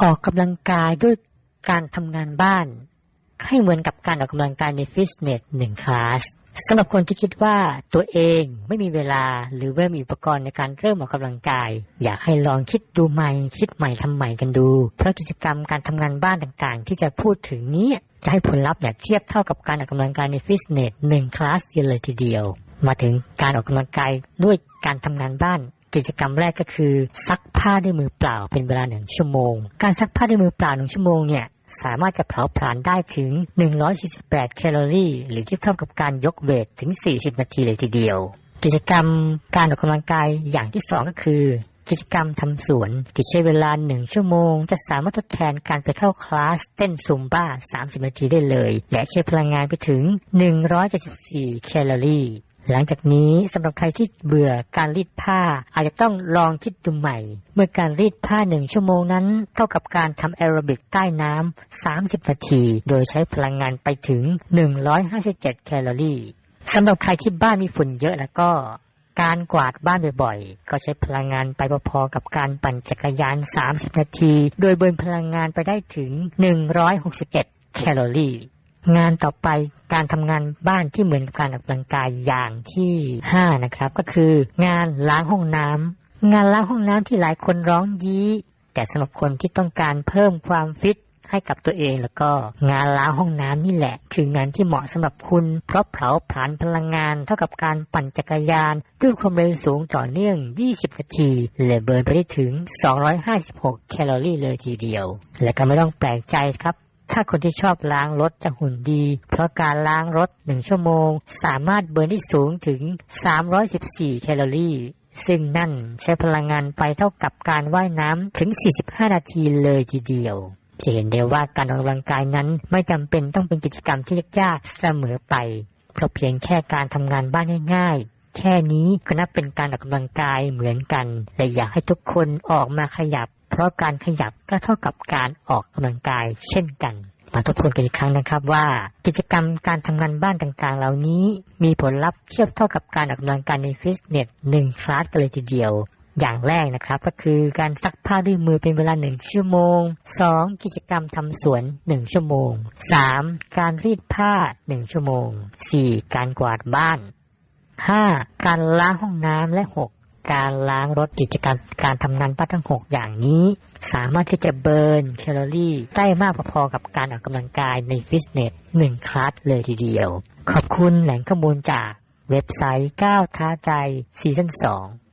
ออกกำลังกายด้วยการทำงานบ้าน ให้เหมือนกับการออกกำลังกายในฟิตเนสหนึ่งคลาสสำหรับคนที่คิดว่าตัวเองไม่มีเวลาหรือไม่มีอุปกรณ์ในการเริ่มออกกำลังกาย อยากให้ลองคิดดูใหม่ คิดใหม่ทำใหม่กันดู เพราะกิจกรรมการทำงานบ้านต่างๆ ที่จะพูดถึงนี้ จะให้ผลลัพธ์แบบเทียบเท่ากับการออกกำลังกายในฟิตเนสหนึ่งคลาสเลยทีเดียว มาถึงการออกกำลังกายด้วยการทำงานบ้าน กิจกรรมแรกก็คือ ซักผ้าด้วยมือเปล่าเป็นเวลาหนึ่งชั่วโมง การซักผ้าด้วยมือเปล่าหนึ่งชั่วโมงเนี่ยสามารถจะเผาผลาญได้ถึง 148 แคลอรี่ หรือที่เท่ากับการยกเวทถึง 40 นาทีเลยทีเดียว กิจกรรมการออกกำลังกายอย่างที่สองก็คือ กิจกรรมทำสวนที่ใช้เวลาหนึ่งชั่วโมง จะสามารถทดแทนการไปเข้าคลาสเต้นซุมบ้า 30 นาทีได้เลย และใช้พลังงานไปถึง 174 แคลอรี่ หลังจากนี้สำหรับใครที่เบื่อการรีดผ้า อาจจะต้องลองคิดดูใหม่ เมื่อการรีดผ้าหนึ่งชั่วโมงนั้น เท่ากับการทำแอโรบิกใต้น้ำ30 นาที โดยใช้พลังงานไปถึง 157 แคลอรี่สำหรับใครที่บ้านมีฝุ่นเยอะแล้วก็การกวาดบ้านบ่อยๆ ก็ใช้พลังงานไปพอๆกับการปั่นจักรยาน 30 นาที โดยเบิร์นพลังงานไปได้ถึง 161 แคลอรี่ งานต่อไปการทำงานบ้านที่เหมือนกับการออกกำลังกายอย่างที่ 5 นะครับ ก็คืองานล้างห้องน้ำงานล้างห้องน้ำที่หลายคนร้องยี้ แต่สำหรับคนที่ต้องการเพิ่มความฟิตให้กับตัวเองแล้วก็งานล้างห้องน้ำนี่แหละ คืองานที่เหมาะสำหรับคุณ เพราะเผาผลาญพลังงานเท่ากับการปั่นจักรยาน ด้วยความเร็วสูงต่อเนื่อง 20 นาทีและเบิร์นไปได้ถึง 256 แคลอรี่เลยทีเดียว และก็ไม่ต้องแปลกใจครับ ถ้าคนที่ชอบล้างรถจะหุ่นดี เพราะการล้างรถ 1 ชั่วโมง สามารถเบิร์นได้สูงถึง 314 แคลอรี่ ซึ่งนั่นใช้พลังงานไปเท่ากับการว่ายน้ำถึง 45 นาทีเลยทีเดียวจะเห็นได้ว่าการออกกำลังกายนั้นไม่จำเป็นต้องเป็นกิจกรรมที่ยากๆเสมอไป เพราะเพียงแค่การทำงานบ้านง่ายๆ แค่นี้ก็นับเป็นการออกกำลังกายเหมือนกัน และอยากให้ทุกคนออกมาขยับ เพราะการขยับก็เท่ากับการออกกำลังกายเช่นกัน มาทบทวนกันอีกครั้งนะครับว่า กิจกรรมการทำงานบ้านต่างๆ เหล่านี้ มีผลลัพธ์เทียบเท่ากับการออกกำลังกายในฟิตเนสหนึ่งคลาสกันเลยทีเดียวอย่างแรกนะครับก็คือการซักผ้าด้วยมือเป็นเวลาหนึ่งชั่วโมง 2. กิจกรรมทำสวนหนึ่งชั่วโมง 3. การรีดผ้าหนึ่งชั่วโมง 4. การกวาดบ้าน 5. การล้างห้องน้ำและ 6. การล้างรถกิจกรรมการทำงานบ้านทั้ง 6 อย่างนี้ สามารถที่จะเบิร์นแคลอรี่ได้มากพอๆกับการออกกำลังกายในฟิตเนสหนึ่งคลาสเลยทีเดียว ขอบคุณแหล่งข้อมูลจากเว็บไซต์ก้าวท้าใจซีซั่น2